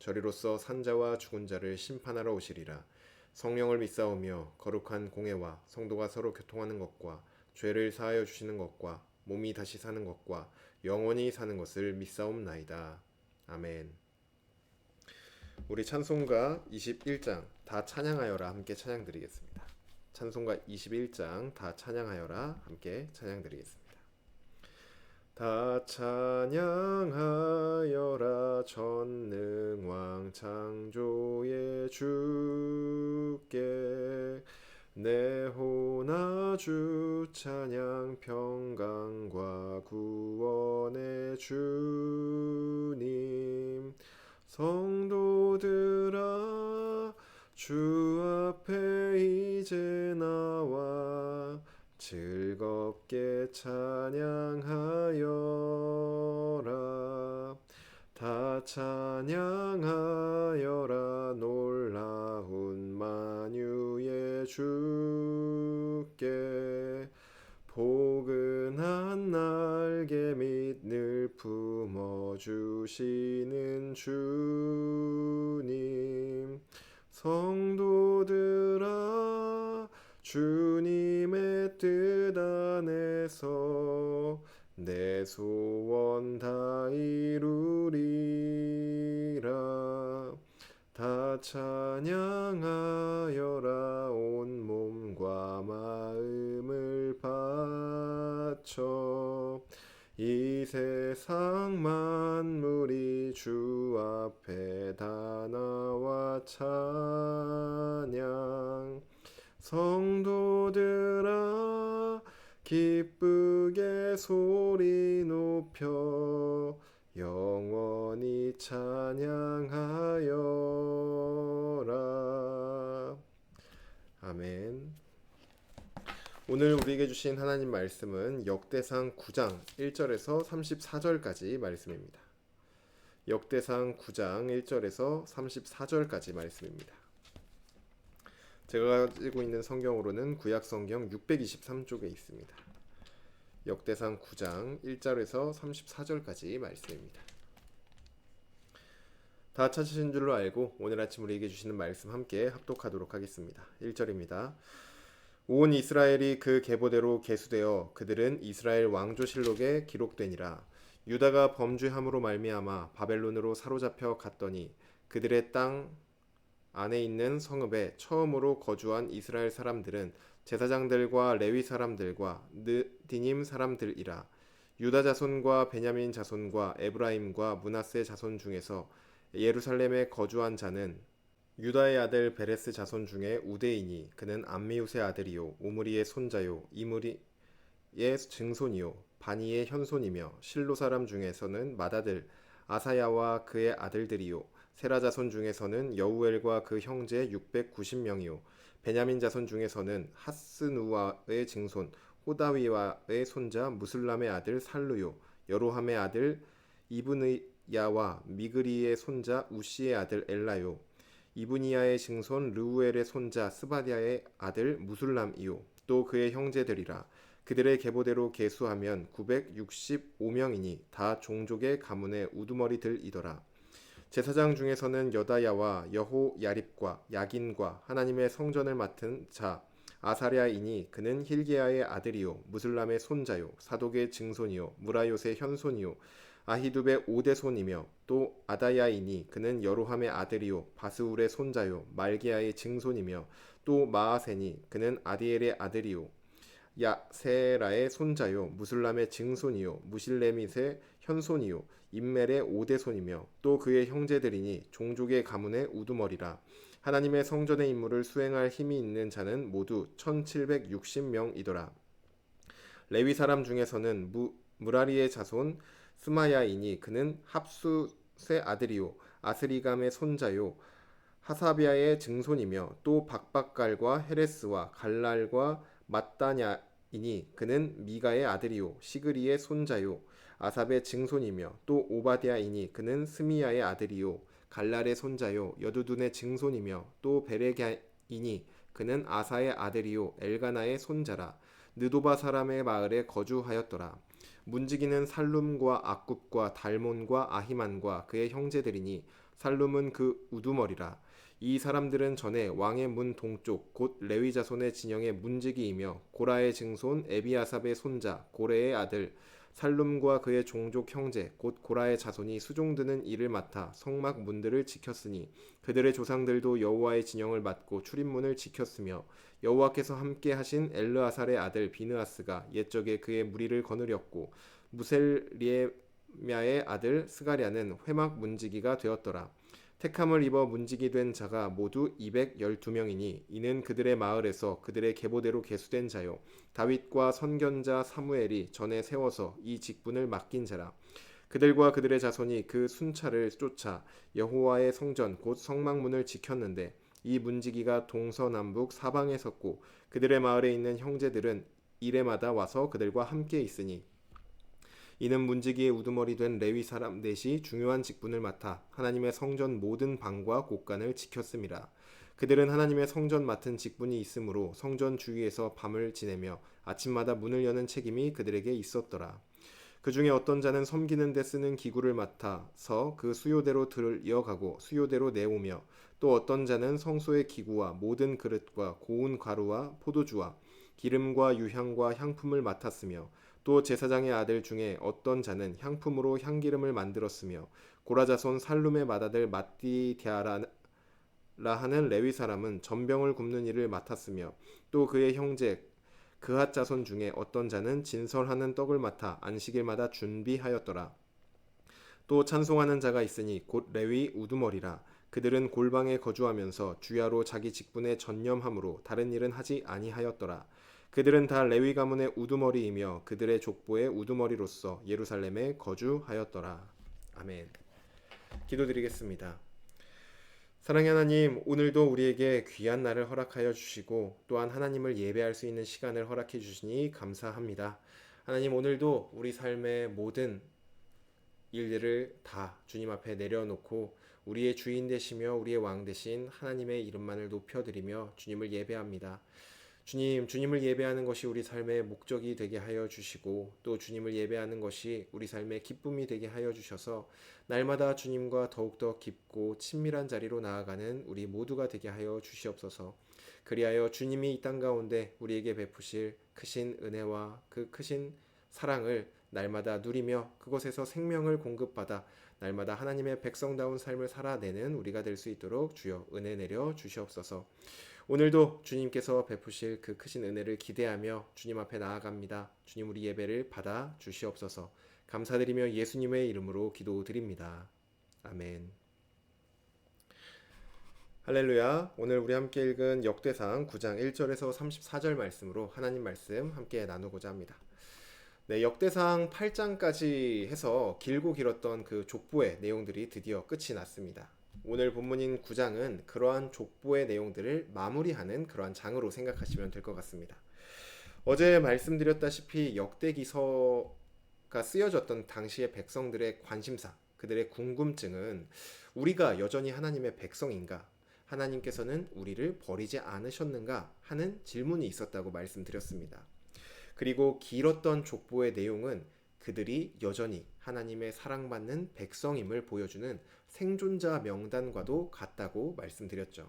저리로서 산자와 죽은 자를 심판하러 오시리라. 성령을 믿사오며 거룩한 공회와 성도가 서로 교통하는 것과 죄를 사하여 주시는 것과 몸이 다시 사는 것과 영원히 사는 것을 믿사옵나이다. 아멘. 우리 찬송가 21장 다 찬양하여라 함께 찬양 드리겠습니다. 찬송가 21장 다 찬양하여라 함께 찬양 드리겠습니다. 다 찬양하여라 전능왕 창조의 주께. 내 호나 주 찬양 평강과 구원의 주님. 성도들아 주 앞에 이제 나와 즐겁게 찬양하여라. 다 찬양하여라. 놀라운 만유의 주께. 포근한 날개 밑늘 품어주시는 주 안에서 내 소원 다 이루리라. 다 찬양하여라. 온 몸과 마음을 바쳐 이 세상 만물이 주 앞에 다 나와 찬양. 성도들아 기쁘게 소리 높여 영원히 찬양하여라 아멘 오늘 우리에게 주신 하나님 말씀은 역대상 9장 1절에서 34절까지 말씀입니다. 역대상 9장 1절에서 34절까지 말씀입니다. 제가 가지고 있는 성경으로는 구약 성경 623쪽에 있습니다. 역대상 9장 1절에서 34절까지 말씀입니다. 다 찾으신 줄로 알고 오늘 아침 우리에게 주시는 말씀 함께 합독하도록 하겠습니다. 1절입니다. 온 이스라엘이 그 계보대로 계수되어 그들은 이스라엘 왕조실록에 기록되니라. 유다가 범죄함으로 말미암아 바벨론으로 사로잡혀 갔더니 그들의 땅 안에 있는 성읍에 처음으로 거주한 이스라엘 사람들은 제사장들과 레위 사람들과 느 디님 사람들이라. 유다 자손과 베냐민 자손과 에브라임과 문하세 자손 중에서 예루살렘에 거주한 자는 유다의 아들 베레스 자손 중에 우데이니 그는 암미우스의 아들이요 오므리의 손자요 이므리의 증손이요 바니의 현손이며 실로 사람 중에서는 맏아들 아사야와 그의 아들들이요 세라 자손 중에서는 여우엘과 그 형제 690명이요. 베냐민 자손 중에서는 하스누아의 증손 호다위와의 손자 무슬람의 아들 살루요. 여로함의 아들 이브느야와 미그리의 손자 우시의 아들 엘라요. 이브니야의 증손 르우엘의 손자 스바디아의 아들 무술람이요. 또 그의 형제들이라. 그들의 계보대로 계수하면 965명이니 다 종족의 가문의 우두머리들이더라 제사장 중에서는 여다야와 여호 야립과 야긴과 하나님의 성전을 맡은 자 아사랴이니 그는 힐기야의 아들이요 무슬람의 손자요 사독의 증손이요 무라요의 현손이요 아히두베 오대손이며 또 아다야이니 그는 여로함의 아들이요 바스울의 손자요 말기야의 증손이며 또 마아세니 그는 아디엘의 아들이요 야세라의 손자요 무슬람의 증손이요 무실레밋의 현손이요. 임멜의 오대손이며 또 그의 형제들이니 종족의 가문의 우두머리라. 하나님의 성전의 임무를 수행할 힘이 있는 자는 모두 1760명이더라. 레위 사람 중에서는 무, 무라리의 자손 스마야이니 그는 합숫의 아들이요. 아스리감의 손자요. 하사비아의 증손이며 또 박박갈과 헤레스와 갈랄과 마따냐이니 그는 미가의 아들이요. 시그리의 손자요 아삽의 증손이며 또 오바디아이니 그는 스미야의 아들이요 갈랄의 손자요 여두둔의 증손이며 또 베레갸이니 그는 아사의 아들이요 엘가나의 손자라. 느도바 사람의 마을에 거주하였더라. 문지기는 살룸과 악굽과 달몬과 아히만과 그의 형제들이니 살룸은 그 우두머리라. 이 사람들은 전에 왕의 문 동쪽 곧 레위 자손의 진영의 문지기이며 고라의 증손 에비아삽의 손자 고레의 아들 살룸과 그의 종족 형제 곧 고라의 자손이 수종드는 일을 맡아 성막 문들을 지켰으니 그들의 조상들도 여호와의 진영을 맡고 출입문을 지켰으며 여호와께서 함께 하신 엘르아살의 아들 비느아스가 옛적에 그의 무리를 거느렸고 무셀리에미아의 아들 스가랴는 회막 문지기가 되었더라 택함을 입어 문지기 된 자가 모두 212명이니 이는 그들의 마을에서 그들의 계보대로 계수된 자요. 다윗과 선견자 사무엘이 전에 세워서 이 직분을 맡긴 자라. 그들과 그들의 자손이 그 순찰을 쫓아 여호와의 성전 곧 성막문을 지켰는데 이 문지기가 동서남북 사방에 섰고 그들의 마을에 있는 형제들은 이래마다 와서 그들과 함께 있으니 이는 문지기의 우두머리 된 레위 사람 넷이 중요한 직분을 맡아 하나님의 성전 모든 방과 곳간을 지켰습니다. 그들은 하나님의 성전 맡은 직분이 있으므로 성전 주위에서 밤을 지내며 아침마다 문을 여는 책임이 그들에게 있었더라. 그 중에 어떤 자는 섬기는 데 쓰는 기구를 맡아서 그 수요대로 들을 이어가고 수요대로 내오며 또 어떤 자는 성소의 기구와 모든 그릇과 고운 가루와 포도주와 기름과 유향과 향품을 맡았으며 또 제사장의 아들 중에 어떤 자는 향품으로 향기름을 만들었으며 고라자손 살룸의 맏아들 마띠디아라 하는 레위 사람은 전병을 굽는 일을 맡았으며 또 그의 형제 그핫 자손 중에 어떤 자는 진설하는 떡을 맡아 안식일마다 준비하였더라. 또 찬송하는 자가 있으니 곧 레위 우두머리라 그들은 골방에 거주하면서 주야로 자기 직분에 전념함으로 다른 일은 하지 아니하였더라. 그들은 다 레위 가문의 우두머리이며 그들의 족보의 우두머리로서 예루살렘에 거주하였더라. 아멘. 기도드리겠습니다. 사랑의 하나님, 오늘도 우리에게 귀한 날을 허락하여 주시고 또한 하나님을 예배할 수 있는 시간을 허락해 주시니 감사합니다. 하나님, 오늘도 우리 삶의 모든 일들을 다 주님 앞에 내려놓고 우리의 주인 되시며 우리의 왕 되신 하나님의 이름만을 높여드리며 주님을 예배합니다. 주님, 주님을 예배하는 것이 우리 삶의 목적이 되게 하여 주시고 또 주님을 예배하는 것이 우리 삶의 기쁨이 되게 하여 주셔서 날마다 주님과 더욱더 깊고 친밀한 자리로 나아가는 우리 모두가 되게 하여 주시옵소서. 그리하여 주님이 이 땅 가운데 우리에게 베푸실 크신 은혜와 그 크신 사랑을 날마다 누리며 그곳에서 생명을 공급받아 날마다 하나님의 백성다운 삶을 살아내는 우리가 될 수 있도록 주여 은혜 내려 주시옵소서. 오늘도 주님께서 베푸실 그 크신 은혜를 기대하며 주님 앞에 나아갑니다. 주님 우리 예배를 받아 주시옵소서. 감사드리며 예수님의 이름으로 기도드립니다. 아멘. 할렐루야. 오늘 우리 함께 읽은 역대상 9장 1절에서 34절 말씀으로 하나님 말씀 함께 나누고자 합니다. 네, 역대상 8장까지 해서 길고 길었던 그 족보의 내용들이 드디어 끝이 났습니다. 오늘 본문인 9장은 그러한 족보의 내용들을 마무리하는 그러한 장으로 생각하시면 될 것 같습니다. 어제 말씀드렸다시피 역대기서가 쓰여졌던 당시의 백성들의 관심사, 그들의 궁금증은 우리가 여전히 하나님의 백성인가? 하나님께서는 우리를 버리지 않으셨는가? 하는 질문이 있었다고 말씀드렸습니다. 그리고 길었던 족보의 내용은 그들이 여전히 하나님의 사랑받는 백성임을 보여주는 생존자 명단과도 같다고 말씀드렸죠.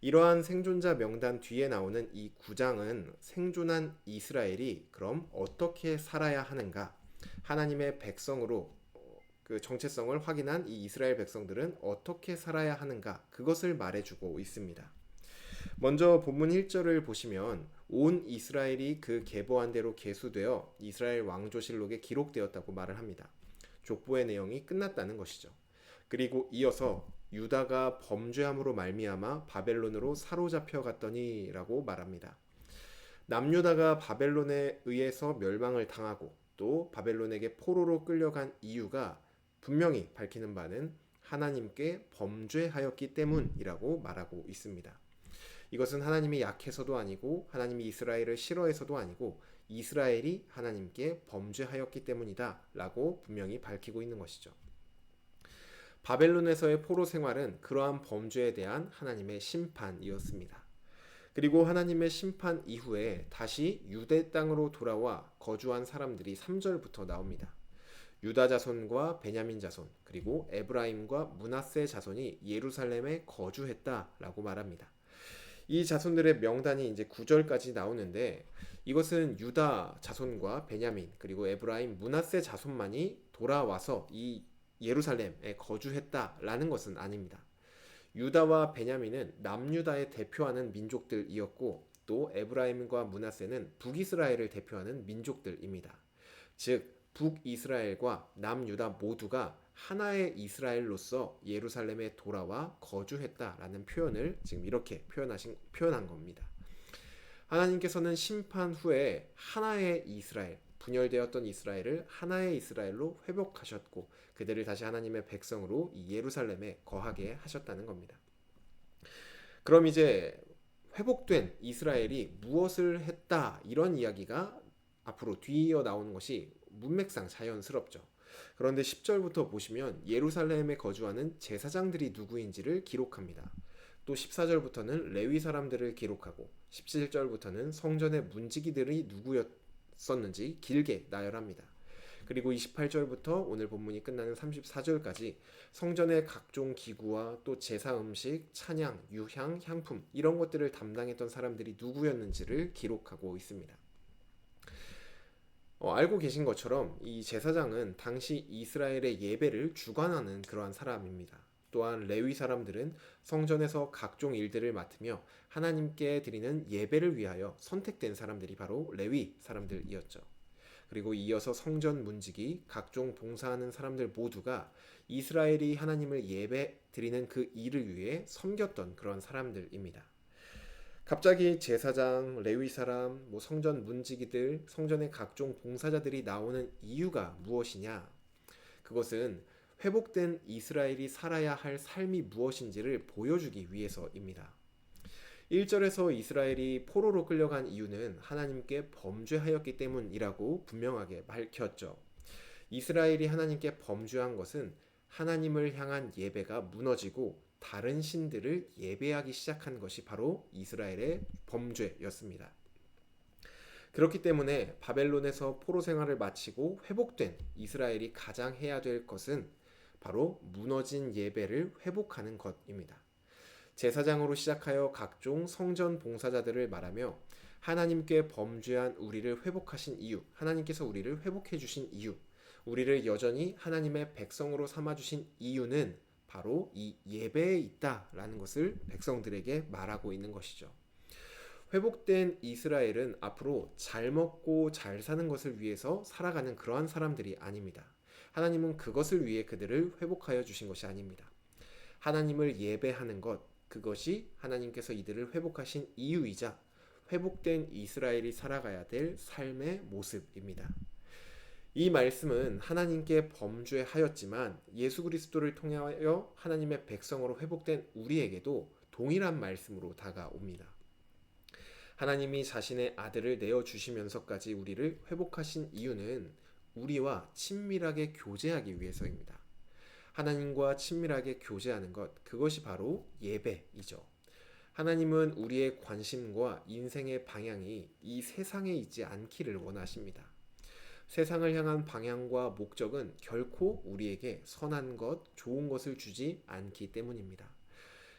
이러한 생존자 명단 뒤에 나오는 이 구장은 생존한 이스라엘이 그럼 어떻게 살아야 하는가? 하나님의 백성으로 그 정체성을 확인한 이 이스라엘 백성들은 어떻게 살아야 하는가? 그것을 말해주고 있습니다. 먼저 본문 1절을 보시면 온 이스라엘이 그 계보한 대로 계수되어 이스라엘 왕조실록에 기록되었다고 말을 합니다. 족보의 내용이 끝났다는 것이죠. 그리고 이어서 유다가 범죄함으로 말미암아 바벨론으로 사로잡혀 갔더니라고 말합니다. 남유다가 바벨론에 의해서 멸망을 당하고 또 바벨론에게 포로로 끌려간 이유가 분명히 밝히는 바는 하나님께 범죄하였기 때문이라고 말하고 있습니다. 이것은 하나님이 약해서도 아니고 하나님이 이스라엘을 싫어해서도 아니고 이스라엘이 하나님께 범죄하였기 때문이다 라고 분명히 밝히고 있는 것이죠. 바벨론에서의 포로 생활은 그러한 범죄에 대한 하나님의 심판이었습니다. 그리고 하나님의 심판 이후에 다시 유대 땅으로 돌아와 거주한 사람들이 3절부터 나옵니다. 유다 자손과 베냐민 자손 그리고 에브라임과 문하세 자손이 예루살렘에 거주했다라고 말합니다. 이 자손들의 명단이 이제 9절까지 나오는데 이것은 유다 자손과 베냐민 그리고 에브라임 문하세 자손만이 돌아와서 이 예루살렘에 거주했다라는 것은 아닙니다. 유다와 베냐민은 남유다에 대표하는 민족들이었고 또 에브라임과 문하세는 북이스라엘을 대표하는 민족들입니다. 즉 북이스라엘과 남유다 모두가 하나의 이스라엘로서 예루살렘에 돌아와 거주했다라는 표현을 지금 이렇게 표현하신 표현한 겁니다. 하나님께서는 심판 후에 하나의 이스라엘, 분열되었던 이스라엘을 하나의 이스라엘로 회복하셨고 그들을 다시 하나님의 백성으로 예루살렘에 거하게 하셨다는 겁니다. 그럼 이제 회복된 이스라엘이 무엇을 했다 이런 이야기가 앞으로 뒤이어 나오는 것이 문맥상 자연스럽죠. 그런데 10절부터 보시면 예루살렘에 거주하는 제사장들이 누구인지를 기록합니다. 또 14절부터는 레위 사람들을 기록하고 17절부터는 성전의 문지기들이 누구였었는지 길게 나열합니다. 그리고 28절부터 오늘 본문이 끝나는 34절까지 성전의 각종 기구와 또 제사 음식, 찬양, 유향, 향품 이런 것들을 담당했던 사람들이 누구였는지를 기록하고 있습니다. 어, 알고 계신 것처럼 이 제사장은 당시 이스라엘의 예배를 주관하는 그러한 사람입니다. 또한 레위 사람들은 성전에서 각종 일들을 맡으며 하나님께 드리는 예배를 위하여 선택된 사람들이 바로 레위 사람들이었죠. 그리고 이어서 성전 문지기, 각종 봉사하는 사람들 모두가 이스라엘이 하나님을 예배 드리는 그 일을 위해 섬겼던 그런 사람들입니다. 갑자기 제사장, 레위 사람, 뭐 성전 문지기들, 성전의 각종 봉사자들이 나오는 이유가 무엇이냐? 그것은 회복된 이스라엘이 살아야 할 삶이 무엇인지를 보여주기 위해서입니다. 1절에서 이스라엘이 포로로 끌려간 이유는 하나님께 범죄하였기 때문이라고 분명하게 밝혔죠. 이스라엘이 하나님께 범죄한 것은 하나님을 향한 예배가 무너지고 다른 신들을 예배하기 시작한 것이 바로 이스라엘의 범죄였습니다. 그렇기 때문에 바벨론에서 포로 생활을 마치고 회복된 이스라엘이 가장 해야 될 것은 바로 무너진 예배를 회복하는 것입니다. 제사장으로 시작하여 각종 성전 봉사자들을 말하며 하나님께 범죄한 우리를 회복하신 이유, 하나님께서 우리를 회복해 주신 이유, 우리를 여전히 하나님의 백성으로 삼아 주신 이유는 바로 이 예배에 있다라는 것을 백성들에게 말하고 있는 것이죠. 회복된 이스라엘은 앞으로 잘 먹고 잘 사는 것을 위해서 살아가는 그러한 사람들이 아닙니다. 하나님은 그것을 위해 그들을 회복하여 주신 것이 아닙니다. 하나님을 예배하는 것, 그것이 하나님께서 이들을 회복하신 이유이자 회복된 이스라엘이 살아가야 될 삶의 모습입니다. 이 말씀은 하나님께 범죄하였지만 예수 그리스도를 통하여 하나님의 백성으로 회복된 우리에게도 동일한 말씀으로 다가옵니다. 하나님이 자신의 아들을 내어 주시면서까지 우리를 회복하신 이유는 우리와 친밀하게 교제하기 위해서입니다. 하나님과 친밀하게 교제하는 것, 그것이 바로 예배이죠. 하나님은 우리의 관심과 인생의 방향이 이 세상에 있지 않기를 원하십니다. 세상을 향한 방향과 목적은 결코 우리에게 선한 것, 좋은 것을 주지 않기 때문입니다.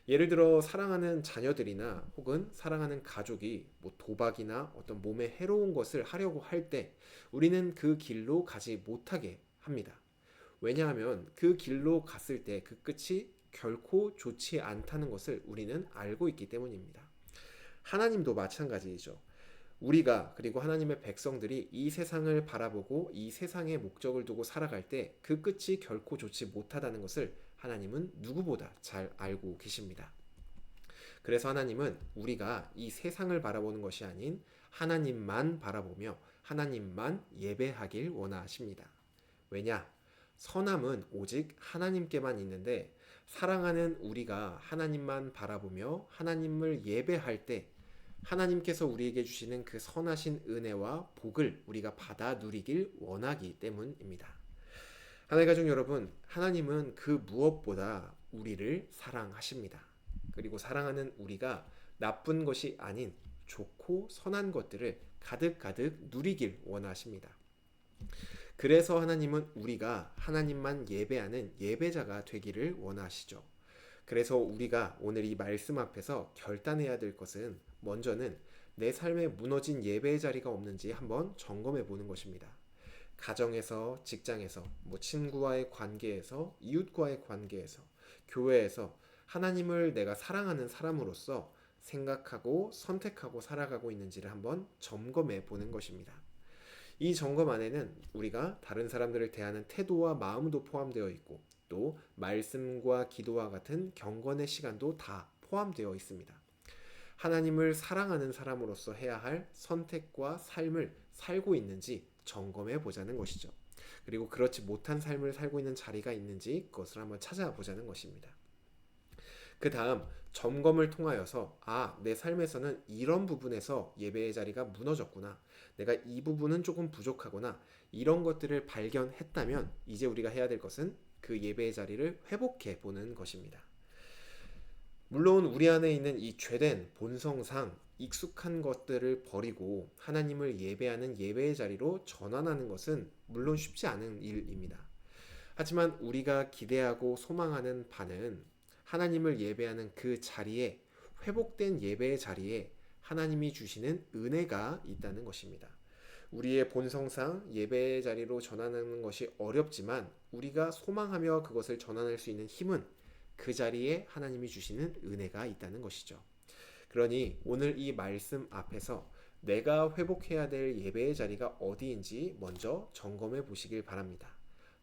예를 들어 사랑하는 자녀들이나 혹은 사랑하는 가족이 뭐 도박이나 어떤 몸에 해로운 것을 하려고 할 때 우리는 그 길로 가지 못하게 합니다. 왜냐하면 그 길로 갔을 때 그 끝이 결코 좋지 않다는 것을 우리는 알고 있기 때문입니다. 하나님도 마찬가지이죠. 우리가 그리고 하나님의 백성들이 이 세상을 바라보고 이 세상의 목적을 두고 살아갈 때 그 끝이 결코 좋지 못하다는 것을 하나님은 누구보다 잘 알고 계십니다. 그래서 하나님은 우리가 이 세상을 바라보는 것이 아닌 하나님만 바라보며 하나님만 예배하길 원하십니다. 왜냐? 선함은 오직 하나님께만 있는데 사랑하는 우리가 하나님만 바라보며 하나님을 예배할 때 하나님께서 우리에게 주시는 그 선하신 은혜와 복을 우리가 받아 누리길 원하기 때문입니다. 하나의 가족 여러분, 하나님은 그 무엇보다 우리를 사랑하십니다. 그리고 사랑하는 우리가 나쁜 것이 아닌 좋고 선한 것들을 가득가득 누리길 원하십니다. 그래서 하나님은 우리가 하나님만 예배하는 예배자가 되기를 원하시죠. 그래서 우리가 오늘 이 말씀 앞에서 결단해야 될 것은 먼저는 내 삶에 무너진 예배의 자리가 없는지 한번 점검해 보는 것입니다. 가정에서, 직장에서, 뭐 친구와의 관계에서, 이웃과의 관계에서, 교회에서 하나님을 내가 사랑하는 사람으로서 생각하고 선택하고 살아가고 있는지를 한번 점검해 보는 것입니다. 이 점검 안에는 우리가 다른 사람들을 대하는 태도와 마음도 포함되어 있고 또 말씀과 기도와 같은 경건의 시간도 다 포함되어 있습니다. 하나님을 사랑하는 사람으로서 해야 할 선택과 삶을 살고 있는지 점검해 보자는 것이죠. 그리고 그렇지 못한 삶을 살고 있는 자리가 있는지 그것을 한번 찾아보자는 것입니다. 그 다음 점검을 통하여서 아, 내 삶에서는 이런 부분에서 예배의 자리가 무너졌구나. 내가 이 부분은 조금 부족하구나. 이런 것들을 발견했다면 이제 우리가 해야 될 것은 그 예배의 자리를 회복해 보는 것입니다. 물론 우리 안에 있는 이 죄된 본성상 익숙한 것들을 버리고 하나님을 예배하는 예배의 자리로 전환하는 것은 물론 쉽지 않은 일입니다. 하지만 우리가 기대하고 소망하는 바는 하나님을 예배하는 그 자리에 회복된 예배의 자리에 하나님이 주시는 은혜가 있다는 것입니다. 우리의 본성상 예배의 자리로 전환하는 것이 어렵지만 우리가 소망하며 그것을 전환할 수 있는 힘은 그 자리에 하나님이 주시는 은혜가 있다는 것이죠. 그러니 오늘 이 말씀 앞에서 내가 회복해야 될 예배의 자리가 어디인지 먼저 점검해 보시길 바랍니다.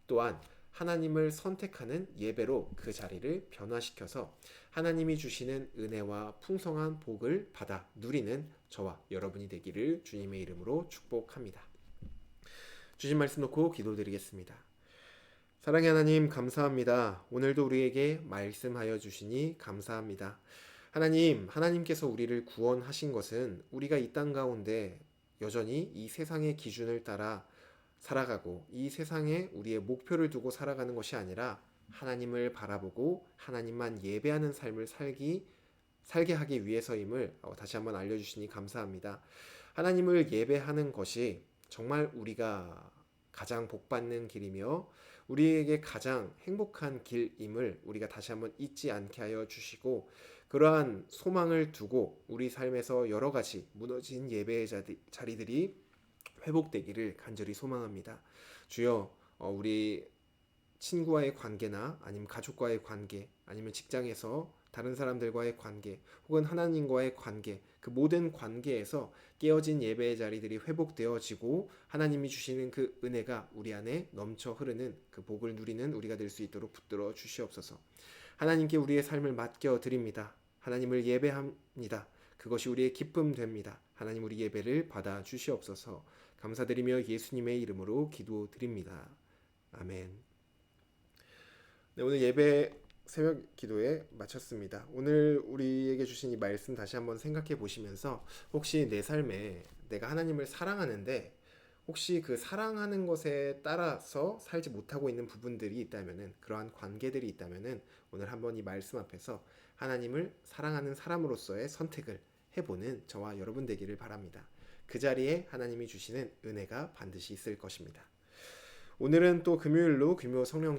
또한 하나님을 선택하는 예배로 그 자리를 변화시켜서 하나님이 주시는 은혜와 풍성한 복을 받아 누리는 저와 여러분이 되기를 주님의 이름으로 축복합니다. 주신 말씀 놓고 기도드리겠습니다. 사랑의 하나님 감사합니다. 오늘도 우리에게 말씀하여 주시니 감사합니다. 하나님, 하나님께서 우리를 구원하신 것은 우리가 이 땅 가운데 여전히 이 세상의 기준을 따라 살아가고 이 세상에 우리의 목표를 두고 살아가는 것이 아니라 하나님을 바라보고 하나님만 예배하는 삶을 살기 살게 하기 위해서임을 어, 다시 한번 알려주시니 감사합니다. 하나님을 예배하는 것이 정말 우리가 가장 복받는 길이며 우리에게 가장 행복한 길임을 우리가 다시 한번 잊지 않게 하여 주시고 그러한 소망을 두고 우리 삶에서 여러 가지 무너진 예배의 자리들이 회복되기를 간절히 소망합니다. 주여 어, 우리 친구와의 관계나 아니면 가족과의 관계 아니면 직장에서 다른 사람들과의 관계 혹은 하나님과의 관계 그 모든 관계에서 깨어진 예배의 자리들이 회복되어지고 하나님이 주시는 그 은혜가 우리 안에 넘쳐 흐르는 그 복을 누리는 우리가 될 수 있도록 붙들어 주시옵소서. 하나님께 우리의 삶을 맡겨 드립니다. 하나님을 예배합니다. 그것이 우리의 기쁨 됩니다. 하나님 우리 예배를 받아 주시옵소서. 감사드리며 예수님의 이름으로 기도드립니다. 아멘. 네, 오늘 예배 새벽 기도에 마쳤습니다. 오늘 우리에게 주신 이 말씀 다시 한번 생각해 보시면서 혹시 내 삶에 내가 하나님을 사랑하는데 혹시 그 사랑하는 것에 따라서 살지 못하고 있는 부분들이 있다면은 그러한 관계들이 있다면은 오늘 한번 이 말씀 앞에서 하나님을 사랑하는 사람으로서의 선택을 해보는 저와 여러분 되기를 바랍니다. 그 자리에 하나님이 주시는 은혜가 반드시 있을 것입니다. 오늘은 또 금요일로 금요 성령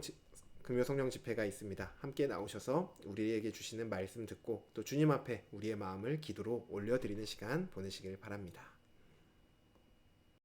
금요 성령 집회가 있습니다. 함께 나오셔서 우리에게 주시는 말씀 듣고 또 주님 앞에 우리의 마음을 기도로 올려드리는 시간 보내시길 바랍니다.